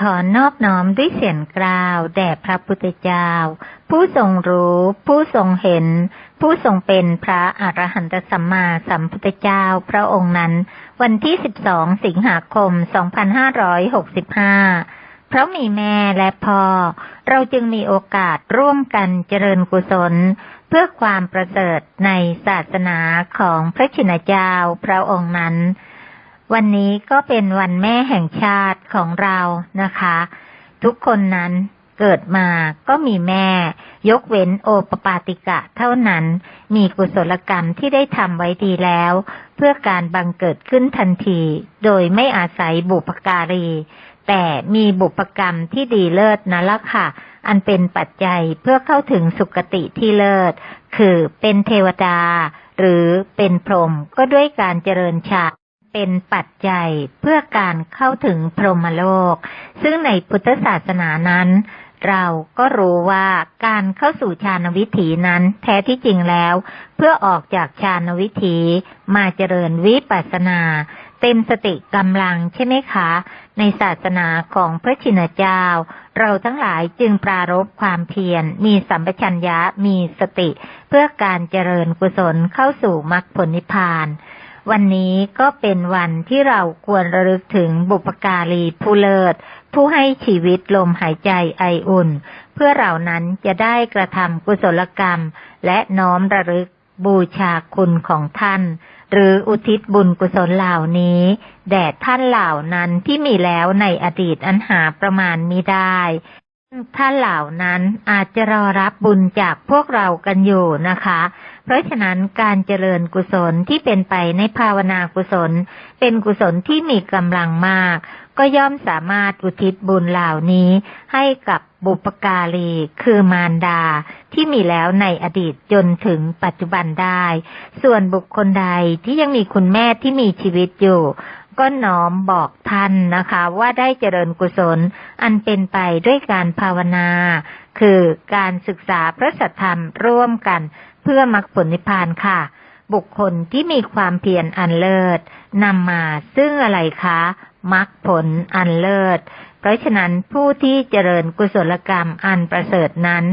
ขอนอบน้อมด้วยเสียงกล่าว แด่พระพุทธเจ้า ผู้ทรงรู้ ผู้ทรงเห็น ผู้ทรงเป็นพระอรหันตสัมมาสัมพุทธเจ้าพระองค์นั้น วันที่ 12 สิงหาคม 2565 เพราะมีแม่และพ่อ เราจึงมีโอกาสร่วมกันเจริญกุศล เพื่อความประเสริฐในศาสนาของพระชินเจ้าพระองค์นั้น วันนี้ก็เป็นวันแม่แห่งชาติของเรานะคะ ทุกคนนั้นเกิดมาก็มีแม่ ยกเว้นโอปปาติกะเท่านั้น มีกุศลกรรมที่ได้ทำไว้ดีแล้ว เพื่อการบังเกิดขึ้นทันที โดยไม่อาศัยบุปการี แต่มีบุปกรรมที่ดีเลิศนั่นละค่ะ อันเป็นปัจจัยเพื่อเข้าถึงสุคติที่เลิศ คือเป็นเทวดา หรือเป็นพรหมก็ด้วยการเจริญฌาน เป็นปัจจัยเพื่อการเข้าถึงพรหมโลก ซึ่งในพุทธศาสนานั้น เราก็รู้ว่าการเข้าสู่ฌานวิถีนั้น แท้ที่จริงแล้ว เพื่อออกจากฌานวิถีมาเจริญวิปัสสนา เต็มสติกำลังใช่ไหมคะ ในศาสนาของพระชินเจ้า เราทั้งหลายจึงปรารบความเพียรมีสัมปชัญญะมีสติ เพื่อการเจริญกุศลเข้าสู่มรรคผลนิพพาน วันนี้ก็เป็นวันที่เราควรระลึกถึงบุปการีผู้เลิศ ผู้ให้ชีวิตลมหายใจไออุ่น เพื่อเรานั้นจะได้กระทำกุศลกรรม และน้อมระลึกบูชาคุณของท่าน หรืออุทิศบุญกุศลเหล่านี้ แด่ท่านเหล่านั้นที่มีแล้วในอดีตอันหาประมาณมิได้ ท่านเหล่านั้นอาจจะรอรับบุญจากพวกเรากันอยู่นะคะ เพราะฉะนั้นการเจริญกุศลที่เป็นไปในภาวนากุศล เป็นกุศลที่มีกำลังมาก ก็ย่อมสามารถอุทิศบุญเหล่านี้ ให้กับบุปการีคือมารดาที่มีแล้วในอดีตจนถึงปัจจุบันได้ ส่วนบุคคลใดที่ยังมีคุณแม่ที่มีชีวิตอยู่ ก็น้อมบอกท่านนะคะ ว่าได้เจริญกุศล อันเป็นไปด้วยการภาวนา คือการศึกษาพระสัทธรรมร่วมกัน เพื่อมรรคผลนิพพานค่ะ บุคคลที่มีความเพียรอันเลิศนำมาซึ่งอะไรคะมรรคผลอันเลิศ เพราะฉะนั้นผู้ที่เจริญกุศลกรรมอันประเสริฐนั้น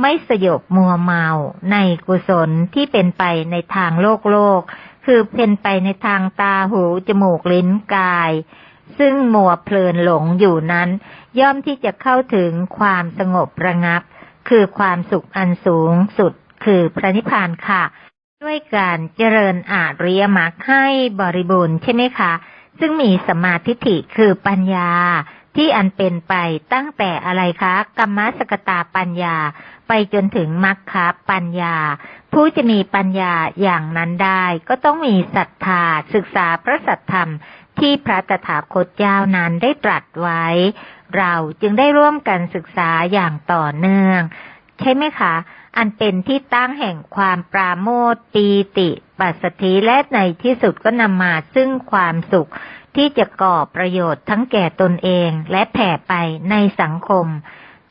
ไม่สยบมัวเมาในกุศลที่เป็นไปในทางโลกโลก คือเป็นไปในทางตาหูจมูกลิ้นกาย ซึ่งมัวเพลินหลงอยู่นั้น ย่อมที่จะเข้าถึงความสงบระงับ คือความสุขอันสูงสุดคือพระนิพพานค่ะ ด้วยการเจริญอาริยมรรคให้บริบูรณ์ใช่ไหมคะ ซึ่งมีสมาธิิคือปัญญาที่อันเป็นไปตั้งแต่อะไรคะ กรรมสกตาปัญญา ไปจนถึงมรรคปัญญา ผู้จะมีปัญญาอย่างนั้นได้ก็ต้องมีศรัทธาศึกษาพระสัทธรรมที่พระตถาคตเจ้านั้นได้ตรัสไว้ เราจึงได้ร่วมกันศึกษาอย่างต่อเนื่อง ใช่ไหมคะ อันเป็นที่ตั้งแห่งความปราโมทย์ปีติ ปัสสธิและในที่สุดก็นำมาซึ่งความสุขที่จะก่อประโยชน์ทั้งแก่ตนเองและแผ่ไปในสังคม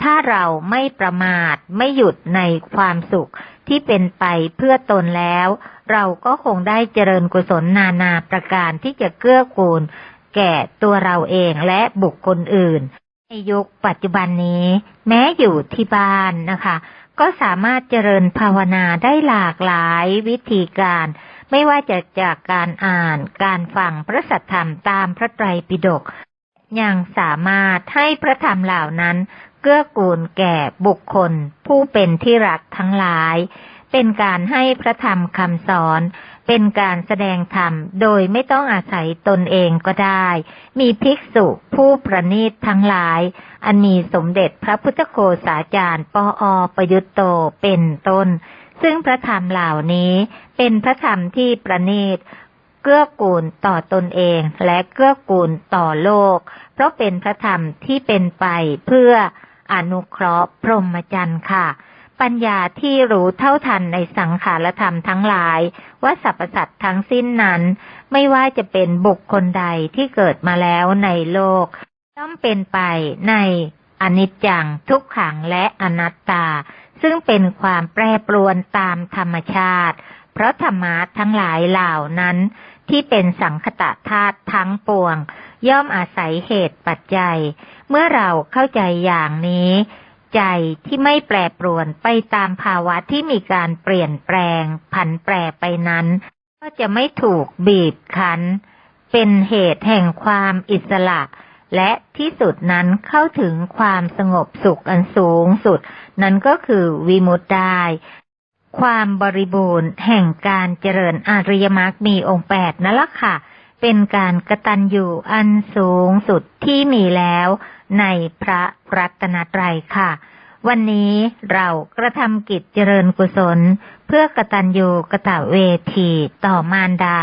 ถ้าเราไม่ประมาทไม่หยุดในความสุข ที่เป็นไปเพื่อตนแล้ว เราก็คงได้เจริญกุศลนานาประการที่จะเกื้อกูล แก่ตัวเราเองและบุคคลอื่น ในยุคปัจจุบันนี้ แม้อยู่ที่บ้านนะคะ ก็สามารถเจริญภาวนาได้หลากหลายวิธีการ ไม่ว่าจะจากการอ่านการฟังพระสัทธรรมตามพระไตรปิฎกยังสามารถให้พระธรรมเหล่านั้น เกื้อกูลแก่บุคคล ผู้เป็นที่รักทั้งหลาย เป็นการให้พระธรรมคำสอน เป็นการแสดงธรรมโดยไม่ต้องอาศัยตนเองก็ได้ มีภิกษุผู้ประณีตทั้งหลาย อันมีสมเด็จพระพุทธโฆษาจารย์ปออประยุตโตเป็นต้น ซึ่งพระธรรมเหล่านี้เป็นพระธรรมที่ประณีตเกื้อกูลต่อตนเองและเกื้อกูลต่อโลก เพราะเป็นพระธรรมที่เป็นไปเพื่อ อนุเคราะห์ พรหมจรรย์ค่ะ ปัญญาที่รู้เท่าทันในสังขารธรรมทั้งหลาย ว่าสรรพสัตว์ทั้งสิ้นนั้น ไม่ว่าจะเป็นบุคคลใดที่เกิดมาแล้วในโลกย่อมเป็นไปในอนิจจังทุกขังและอนัตตา ซึ่งเป็นความแปรปรวนตามธรรมชาติ เพราะธรรมะทั้งหลายเหล่านั้น ที่เป็นสังคตะธาตุทั้งปวง ย่อมอาศัยเหตุปัจจัย เมื่อเราเข้าใจอย่างนี้ ใจที่ไม่แปรปรวนไปตามภาวะที่มีการเปลี่ยนแปลง ผันแปรไปนั้น ก็จะไม่ถูกบีบคั้น เป็นเหตุแห่งความอิสระ และที่สุดนั้นเข้าถึงความสงบสุขอันสูงสุด นั้นก็คือวิมุตได้ความบริบูรณ์แห่งการเจริญอริยมรรคมีองค์แปดนั่นละค่ะ เป็นการกระตันอยู่อันสูงสุดที่มีแล้วในพระรัตนตรัยค่ะ วันนี้เรากระทำกิจเจริญกุศล เพื่อกระตัญญูกระตะเวทีต่อมารดา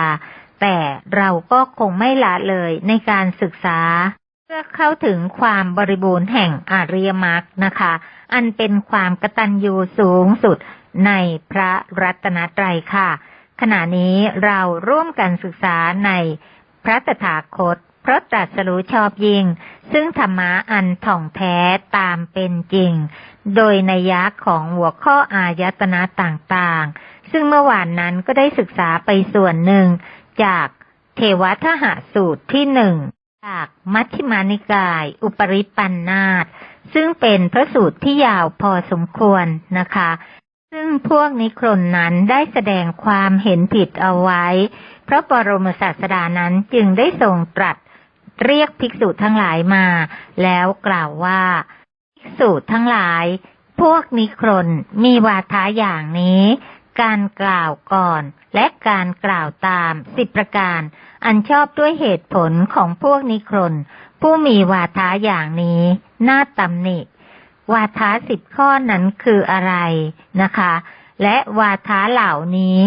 แต่เราก็คงไม่ละเลยในการศึกษา เพื่อเข้าถึงความบริบูรณ์แห่งอริยมรรคนะคะ อันเป็นความกระตัญญูสูงสุดในพระรัตนตรัยค่ะ ขณะนี้เราร่วมกันศึกษาในพระตถาคตพระตรัสรู้ชอบยิ่ง ซึ่งธรรมะอันถ่องแท้ตามเป็นจริง โดยในัยยะของหัวข้ออายตนะต่างๆ ซึ่งเมื่อวานนั้นก็ได้ศึกษาไปส่วนหนึ่ง จากเทวทหสูตรที่หนึ่งจากมัชฌิมานิกาย อุปริปันนาตซึ่งเป็นพระสูตรที่ยาวพอสมควรนะคะ ซึ่งพวกนิครนนั้นได้แสดงความเห็นผิดเอาไว้เพราะบรมศาสดานั้นจึงได้ทรงตรัสเรียกภิกษุทั้งหลายมา แล้วกล่าวว่า ภิกษุทั้งหลาย พวกนิครนมีวาทะอย่างนี้ การกล่าวก่อนและการกล่าวตามสิบประการ อันชอบด้วยเหตุผลของพวกนิครนผู้มีวาทะอย่างนี้ น่าตำหนิ วาทะสิบข้อนั้นคืออะไรนะคะ และวาทะเหล่านี้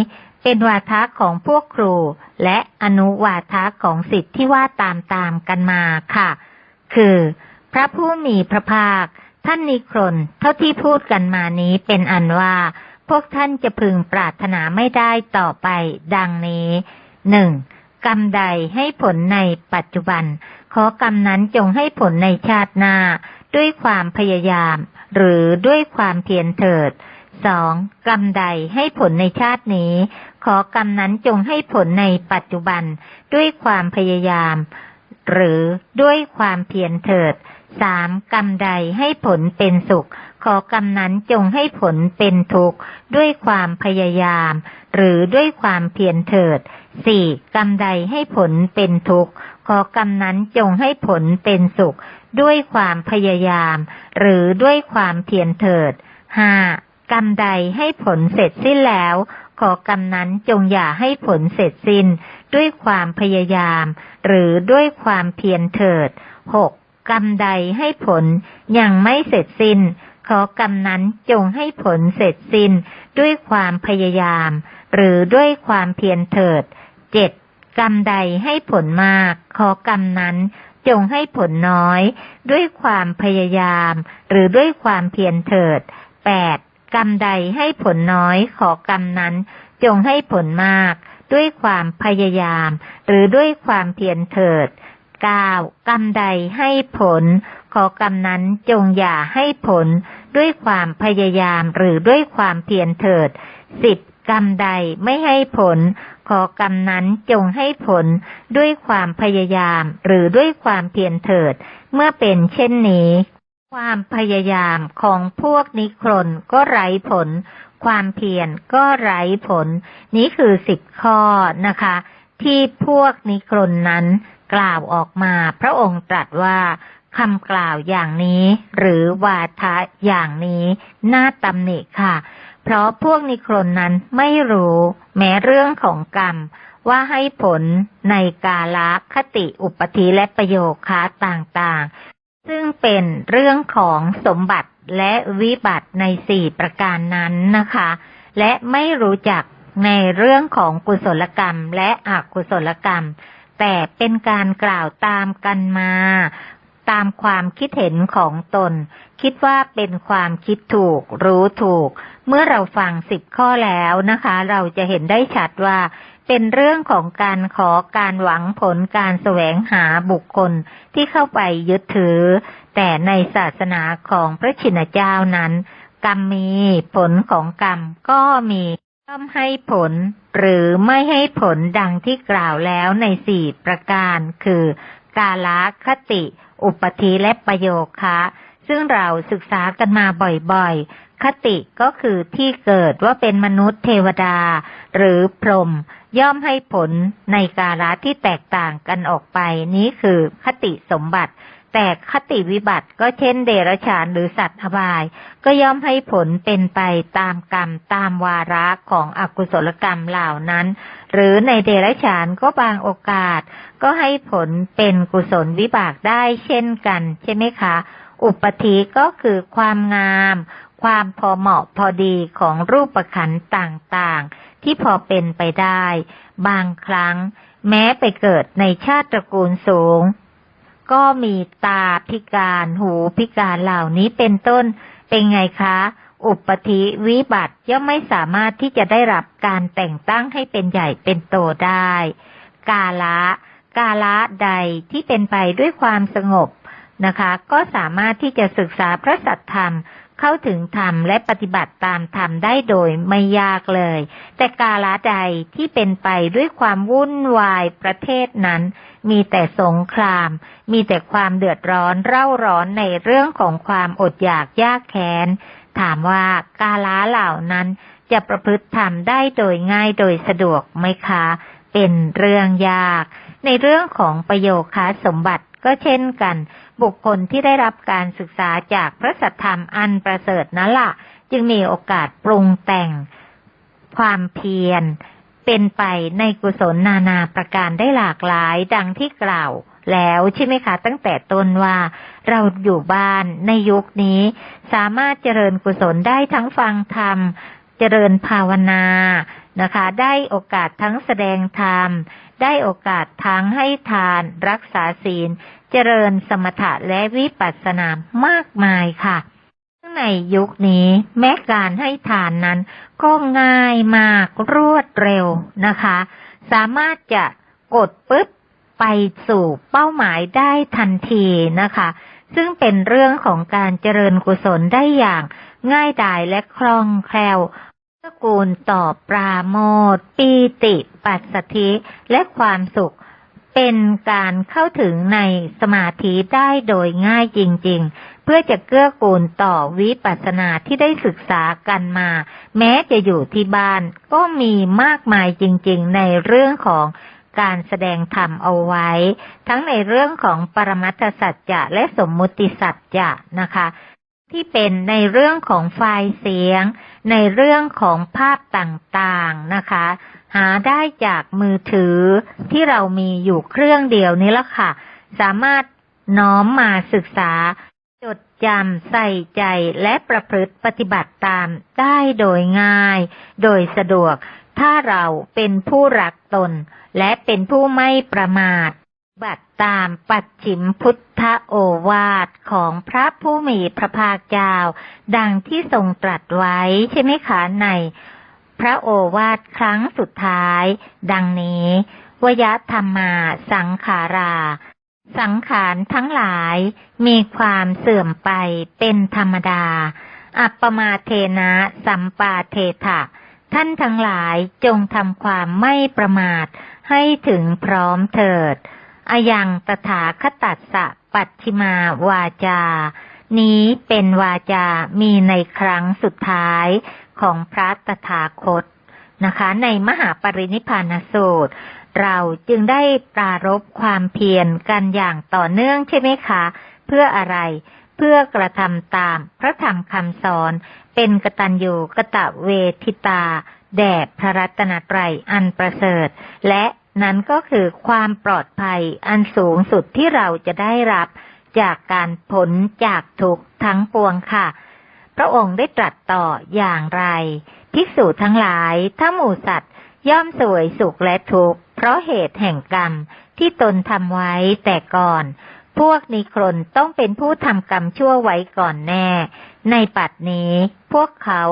เป็นวาทะของพวกครู และอนุวาทะของสิทธิ์ที่ว่าตามตามกันมาค่ะ คือ พระผู้มีพระภาค ท่านนิครนเท่าที่พูดกันมานี้เป็นอันว่า พวกท่านจะพึงปรารถนาไม่ได้ต่อไป ดังนี้หนึ่งกรรมใดให้ผลในปัจจุบัน ขอกรรมนั้นจงให้ผลในชาติหน้า ด้วยความพยายาม หรือด้วยความเพียรเถิดสองกรรมใดให้ผลในชาตินี้ ขอกรรมนั้นจงให้ผลในปัจจุบัน ด้วยความพยายาม หรือด้วยความเพียรเถิดสามกรรมใดให้ผลเป็นสุข ขอกรรมนั้นจงให้ผลเป็นทุกข์ด้วยความพยายาม หรือด้วยความเพียรเถิด สี่กรรมใดให้ผลเป็นทุกข์ ขอกรรมนั้นจงให้ผลเป็นสุข ด้วยความพยายาม หรือด้วยความเพียรเถิดห้ากรรมใดให้ผลเสร็จสิ้นแล้ว ขอกรรมนั้นจงอย่าให้ผลเสร็จสิ้น ด้วยความพยายาม หรือด้วยความเพียรเถิดหกกรรมใดให้ผลยังไม่เสร็จสิ้น ขอกรรมนั้นจงให้ผลเสร็จสิ้น ด้วยความพยายาม หรือด้วยความเพียรเถิด เจ็ดกรรมใดให้ผลมาก ขอกรรมนั้นจงให้ผลน้อย ด้วยความพยายาม หรือด้วยความเพียรเถิดแปดกรรมใดให้ผลน้อย ขอกรรมนั้น จงให้ผลมาก ด้วยความพยายาม หรือด้วยความเพียรเถิดเก้ากรรมใดให้ผล ขอกรรมนั้นจงอย่าให้ผล ด้วยความพยายามหรือด้วยความเพียรเถิดสิบ กรรมใดไม่ให้ผล ขอกรรมนั้นจงให้ผลด้วยความพยายาม หรือด้วยความเพียรเถิด เมื่อเป็นเช่นนี้ ความพยายามของพวกนิครนก็ไร้ผล ความเพียรก็ไร้ผล นี้คือสิบข้อนะคะ ที่พวกนิครนนั้นกล่าวออกมา พระองค์ตรัสว่าคำกล่าวอย่างนี้ หรือวาทะอย่างนี้ น่าตำหนิค่ะ เพราะพวกนิครนนั้นไม่รู้แม้เรื่องของกรรมว่าให้ผลในกาลคติอุปธิและประโยคาต่างๆ ซึ่งเป็นเรื่องของสมบัติและวิบัติในสี่ประการนั้นนะคะ และไม่รู้จักในเรื่องของกุศลกรรมและอกุศลกรรม แต่เป็นการกล่าวตามกันมา ตามความคิดเห็นของตน คิดว่าเป็นความคิดถูก รู้ถูก เมื่อเราฟังสิบข้อแล้วนะคะ เราจะเห็นได้ชัดว่า เป็นเรื่องของการขอการหวังผลการแสวงหาบุคคลที่เข้าไปยึดถือ แต่ในศาสนาของพระชินเจ้านั้น กรรมมีผลของกรรมก็มีย่อมให้ผลหรือไม่ให้ผลดังที่กล่าวแล้วในสี่ประการ คือ กาลคติ อุปธิและประโยคะ ซึ่งเราศึกษากันมาบ่อยๆ คติก็คือที่เกิดว่าเป็นมนุษย์เทวดา หรือพรหมย่อมให้ผลในกาลที่แตกต่างกันออกไป นี้คือคติสมบัติ แต่คติวิบัติก็เช่นเดรัจฉานหรือสัตว์อบาย ก็ย่อมให้ผลเป็นไปตามกรรมตามวาระของอกุศลกรรมเหล่านั้น หรือในเดรัจฉานก็บางโอกาส ก็ให้ผลเป็นกุศลวิบากได้เช่นกันใช่ไหมคะ อุปธิก็คือความงาม ความพอเหมาะพอดีของรูปขันต่างๆ ที่พอเป็นไปได้ บางครั้ง แม้ไปเกิดในชาติตระกูลสูง ก็มีตาพิการหูพิการเหล่านี้เป็นต้นเป็นไงคะ อุปธิวิบัติย่อมไม่สามารถที่จะได้รับการแต่งตั้งให้เป็นใหญ่เป็นโตได้ กาละกาละใดที่เป็นไปด้วยความสงบนะคะ ก็สามารถที่จะศึกษาพระสัทธรรม เข้าถึงธรรมและปฏิบัติตามธรรมได้โดยไม่ยากเลย แต่กาละใดที่เป็นไปด้วยความวุ่นวายประเทศนั้น มีแต่สงคราม มีแต่ความเดือดร้อนเร่าร้อนในเรื่องของความอดอยากยากแค้น ถามว่ากาละเหล่านั้นจะประพฤติธรรมได้โดยง่ายโดยสะดวกไหมคะ เป็นเรื่องยาก ในเรื่องของประโยคาสมบัติก็เช่นกัน บุคคลที่ได้รับการศึกษาจากพระสัทธรรมอันประเสริฐนั่นละ่ะ จึงมีโอกาสปรุงแต่งความเพียร เป็นไปในกุศลนานาประการได้หลากหลายดังที่กล่าวแล้วใช่ไหมคะตั้งแต่ต้นว่าเราอยู่บ้านในยุคนี้ สามารถเจริญกุศลได้ทั้งฟังธรรม เจริญภาวนานะคะ ได้โอกาสทั้งแสดงธรรม ได้โอกาสทั้งให้ทาน รักษาศีล เจริญสมถะและวิปัสสนามากมายค่ะซึ่งในยุคนี้แม้การให้ทานนั้น ก็ง่ายมากรวดเร็วนะคะ สามารถจะกดปุ๊บไปสู่เป้าหมายได้ทันทีนะคะ ซึ่งเป็นเรื่องของการเจริญกุศลได้อย่างง่ายดายและคล่องแคล่ว กูลต่อปราโมทปีติปัสสธิและความสุข เป็นการเข้าถึงในสมาธิได้โดยง่ายจริง ๆ เพื่อจะเกื้อกูลต่อวิปัสสนาที่ได้ศึกษากันมา แม้จะอยู่ที่บ้านก็มีมากมายจริง ๆ ในเรื่องของการแสดงธรรมเอาไว้ ทั้งในเรื่องของปรมัตถสัจจะและสมมุติสัจจะนะคะ ที่เป็นในเรื่องของไฟล์เสียง ในเรื่องของภาพต่างๆนะคะ หาได้จากมือถือที่เรามีอยู่เครื่องเดียวนี้ละค่ะ สามารถน้อมมาศึกษา จดจำใส่ใจและประพฤติปฏิบัติตามได้โดยง่าย โดยสะดวก ถ้าเราเป็นผู้รักตน และเป็นผู้ไม่ประมาท บัติตามปัจฉิมพุทธโอวาทของพระผู้มีพระภาคเจ้า ดังที่ทรงตรัสไว้ใช่ไหมคะใน พระโอวาทครั้งสุดท้าย ดังนี้วยธรรมาสังขารา สังขารทั้งหลายมีความเสื่อมไปเป็นธรรมดา อัปปมาเทนะสัมปาเทถะท่านทั้งหลายจงทำความไม่ประมาทให้ถึงพร้อมเถิด อยังตถาคตัสสะปัจฉิมาวาจา นี้เป็นวาจา มีในครั้งสุดท้ายของพระตถาคตนะคะ ในมหาปรินิพพานสูตร เราจึงได้ปรารบความเพียรกันอย่างต่อเนื่องใช่ไหมคะ เพื่ออะไร เพื่อกระทำตามพระธรรมคำสอน เป็นกตัญญูกะตะเวทิตา แด่พระรัตนตรัยอันประเสริฐ และนั้นก็คือความปลอดภัยอันสูงสุดที่เราจะได้รับจากการผลจากทุกทั้งปวงค่ะ พระองค์ได้ตรัสต่ออย่างไร ภิกษุทั้งหลายถ้าหมู่สัตว์ย่อมสวยสุขและทุกข์เพราะเหตุแห่งกรรมที่ตนทำไว้แต่ก่อน พวกนิครนต้องเป็นผู้ทำกรรมชั่วไว้ก่อนแน่ ในปัดนี้พวกเขา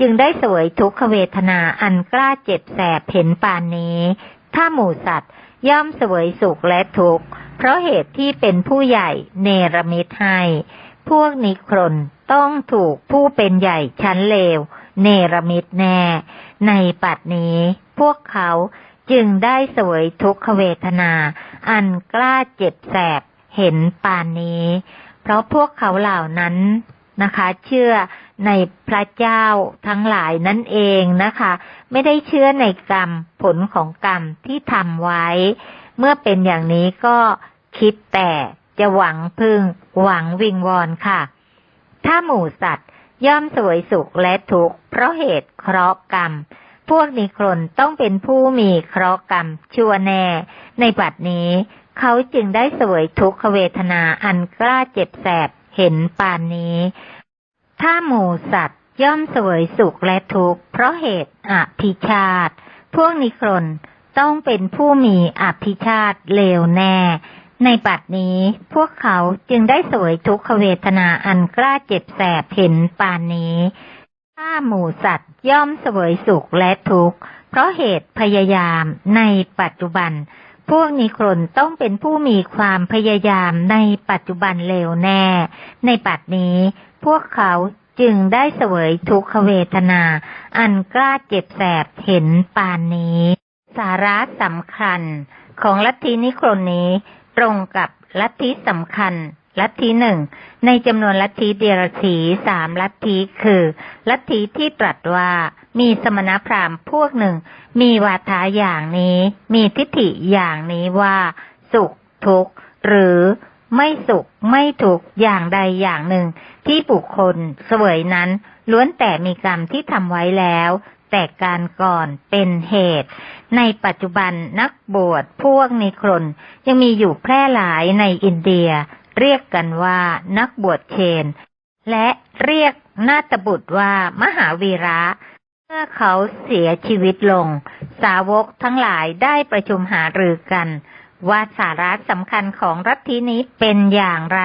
จึงได้สวยทุกขเวทนาอันกล้าเจ็บแสบเห็นปานนี้ ถ้าหมู่สัตว์ย่อมเสวยสุขและทุกข์ เพราะเหตุที่เป็นผู้ใหญ่เนรมิตให้ พวกนิครนต้องถูกผู้เป็นใหญ่ชั้นเลว เนรมิตแน่ ในปัดนี้ พวกเขาจึงได้เสวยทุกขเวทนา อันกล้าเจ็บแสบเห็นปานนี้ เพราะพวกเขาเหล่านั้นนะคะ เชื่อในพระเจ้าทั้งหลายนั่นเองนะคะ ไม่ได้เชื่อในกรรม ผลของกรรมที่ทำไว้ เมื่อเป็นอย่างนี้ก็คิดแต่จะหวังพึ่ง หวังวิงวอนค่ะ ถ้าหมู่สัตว์ย่อมสวยสุขและทุกข์เพราะเหตุเคราะห์กรรม พวกนิครนต้องเป็นผู้มีเคราะห์กรรมชั่วแน่ ในบัดนี้ เขาจึงได้สวยทุกขเวทนาอันกล้าเจ็บแสบเห็นปานนี้ ถ้าหมู่สัตว์ ย่อมเสวยสุขและทุกข์เพราะเหตุอภิชาติพวกนิครนต้องเป็นผู้มีอภิชาติเลวแน่ ในบัดนี้พวกเขาจึงได้สวยทุกขเวทนาอันกล้าเจ็บแสบเห็นปานนี้ถ้าหมู่สัตว์ย่อมเสวยสุขและทุกข์เพราะเหตุพยายามในปัจจุบัน พวกนิครนต้องเป็นผู้มีความพยายามในปัจจุบันเลวแน่ ในปัดนี้พวกเขา จึงได้เสวยทุกขเวทนา อันกล้าเจ็บแสบเห็นปานนี้ สาระสำคัญ ของลัทธินิครนนี้ ตรงกับลัทธิสำคัญลัทธิหนึ่งในจำนวนลัทธิเดียรถีสามลัทธิคือ ลัทธิที่ตรัสว่ามีสมณพราหมณ์พวกหนึ่ง มีวาทาอย่างนี้ มีทิฏฐิอย่างนี้ว่า สุขทุกข์หรือ ไม่สุขไม่ทุกข์อย่างใดอย่างหนึ่ง ที่บุคคลเสวยนั้น ล้วนแต่มีกรรมที่ทำไว้แล้ว แต่การก่อนเป็นเหตุ ในปัจจุบันนักบวชพวกนิครนยังมีอยู่แพร่หลายในอินเดีย เรียกกันว่านักบวชเชน และเรียกนาตบุตรว่ามหาวีระเมื่อเขาเสียชีวิตลง สาวกทั้งหลายได้ประชุมหารือกัน ว่าสาระสำคัญของรัฐทีนี้เป็นอย่างไร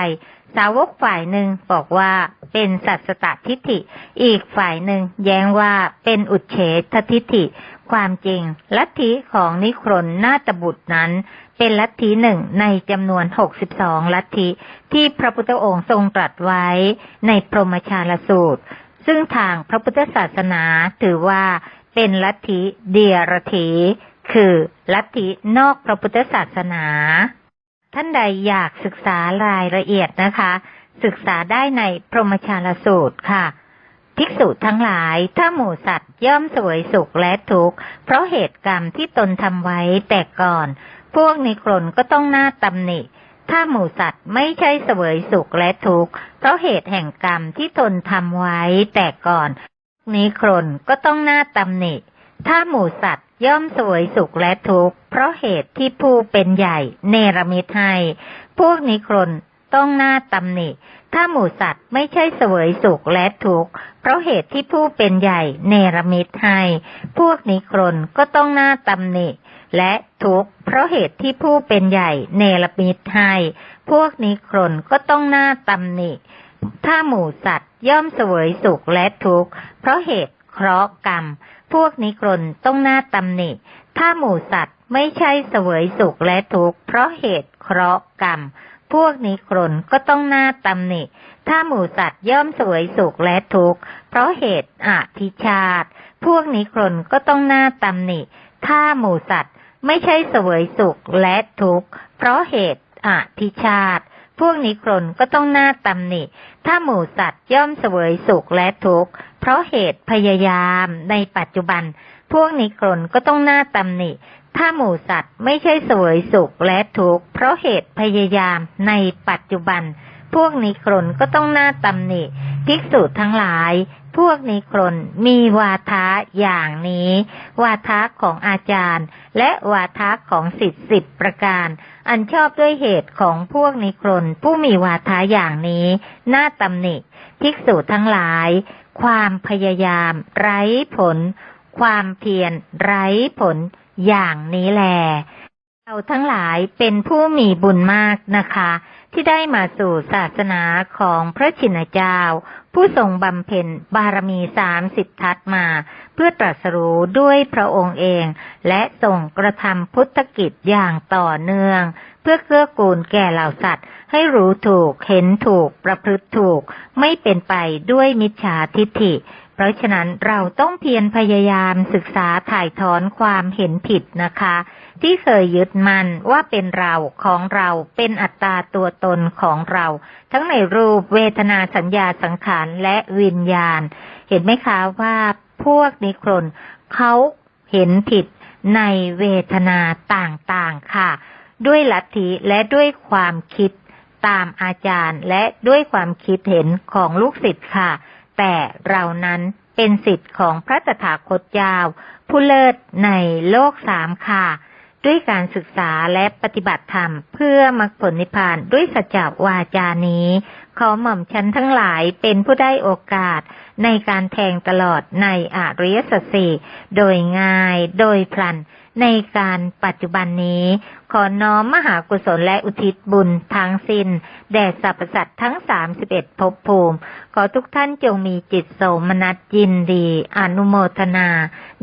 สาวกฝ่ายหนึ่งบอกว่าเป็นสัตสตทิฏฐิ อีกฝ่ายหนึ่งแย้งว่าเป็นอุเฉททิฏฐิ ความจริง ลัทธิของนิครนนาตบุตรนั้น เป็นลัทธิหนึ่งในจำนวน 62 ลัทธิ ที่พระพุทธองค์ทรงตรัสไว้ในพรหมชาลสูตร ซึ่งทางพระพุทธศาสนาถือว่าเป็นลัทธิเดียรถี คือลัทธินอกพระพุทธศาสนา ท่านใดอยากศึกษารายละเอียดนะคะ ศึกษาได้ในพรหมชาลสูตรค่ะ ภิกษุทั้งหลายถ้าหมู่สัตว์ย่อมสวยสุขและทุกข์ เพราะเหตุกรรมที่ตนทำไว้แต่ก่อน พวกนิครนก็ต้องหน้าตำหนิถ้าหมู่สัตว์ไม่ใช่เสวยสุขและทุกข์ เพราะเหตุแห่งกรรมที่ตนทำไว้แต่ก่อนนิครนก็ต้องหน้าตำหนิ ถ้าหมูสัตว์ย่อมสวยสุขและทุกข์เพราะเหตุที่ผู้เป็นใหญ่เนรมิตให้พวกนิครนต้องหน้าตำหนิ ถ้าหมูสัตว์ไม่ใช่เสวยสุขและทุกข์เพราะเหตุที่ผู้เป็นใหญ่เนรมิตให้พวกนิครนก็ต้องหน้าตำหนิ และทุกข์เพราะเหตุที่ผู้เป็นใหญ่เนรมิตให้พวกนิครนก็ต้องหน้าตำหนิ ถ้าหมูสัตว์ย่อมเสวยสุขและทุกข์เพราะเหตุเคราะห์กรรม พวกนิครนต้องหน้าตำหนิ ถ้าหมู่สัตว์ไม่ใช่เสวยสุขและทุกข์เพราะเหตุเคราะห์กรรม พวกนิครนก็ต้องหน้าตำหนิ ถ้าหมู่สัตว์ย่อมเสวยสุขและทุกข์เพราะเหตุอธิชาติ พวกนิครนก็ต้องหน้าตำหนิ ถ้าหมู่สัตว์ไม่ใช่เสวยสุขและทุกข์เพราะเหตุอธิชาติ พวกนิครนก็ต้องหน้าตำหนิ ถ้าหมู่สัตว์ย่อมเสวยสุขและทุกข์ เพราะเหตุพยายามในปัจจุบัน พวกนิครนก็ต้องหน้าตำหนิ ถ้าหมู่สัตว์ไม่ใช่เสวยสุขและทุกข์ เพราะเหตุพยายามในปัจจุบัน พวกนิครนก็ต้องหน้าตำหนิ ภิกษุทั้งหลาย พวกนิครนมีวาทะอย่างนี้ วาทะของอาจารย์ และวาทะของสิทธิสิบประการ อันชอบด้วยเหตุของพวกนิครนผู้มีวาทะอย่างนี้ น่าตำหนิภิกษุทั้งหลาย ความพยายาม ไร้ผล ความเพียรไร้ผลอย่างนี้แลเราทั้งหลายเป็นผู้มีบุญมากนะคะ ที่ได้มาสู่ศาสนาของพระชินเจ้า ผู้ทรงบำเพ็ญบารมีสามสิบทัศมา เพื่อตรัสรู้ด้วยพระองค์เอง และทรงกระทำพุทธกิจอย่างต่อเนื่อง เพื่อเกื้อกูลแก่เหล่าสัตว์ ให้รู้ถูกเห็นถูกประพฤติถูก ไม่เป็นไปด้วยมิจฉาทิฏฐิ เพราะฉะนั้นเราต้องเพียรพยายามศึกษาถ่ายถอนความเห็นผิดนะคะ ที่เคยยึดมั่นว่าเป็นเราของเราเป็นอัตตาตัวตนของเรา ทั้งในรูปเวทนาสัญญาสังขารและวิญญาณ เห็นไหมคะว่าพวกนิครนเขาเห็นผิดในเวทนาต่างๆค่ะ ด้วยลัทธิและด้วยความคิดตามอาจารย์และด้วยความคิดเห็นของลูกศิษย์ค่ะ แต่เรานั้นเป็นสิทธิ์ของพระตถาคตเจ้าผู้เลิศในโลกสามค่ะ ด้วยการศึกษาและปฏิบัติธรรม เพื่อมรรคผลนิพพานด้วยสัจจวาจานี้ ขอหม่อมฉันทั้งหลายเป็นผู้ได้โอกาสในการแทงตลอดในอริยสัจสี่โดยง่ายโดยพลันในการปัจจุบันนี้ ขอน้อมมหากุศลและอุทิศบุญทั้งสิน้น แด่สรรพสัตว์ทั้งสามสิบเอ็ดภพภูมิ ขอทุกท่านจงมีจิตโสมนัสยินดี อนุโมทนา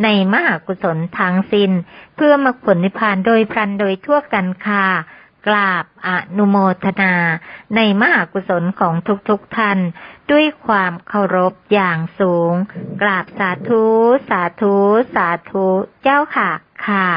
ในมหากุศลทั้งสิน้น เพื่อมรรคผลนิพพานโดยพลันโดยทั่วกันค่ะ กราบอนุโมทนา ในมหากุศลของทุกๆทท่าน ด้วยความเคารพอย่างสูง กราบสาธุ สาธุ สาธุ เจ้าค่ะค่ะ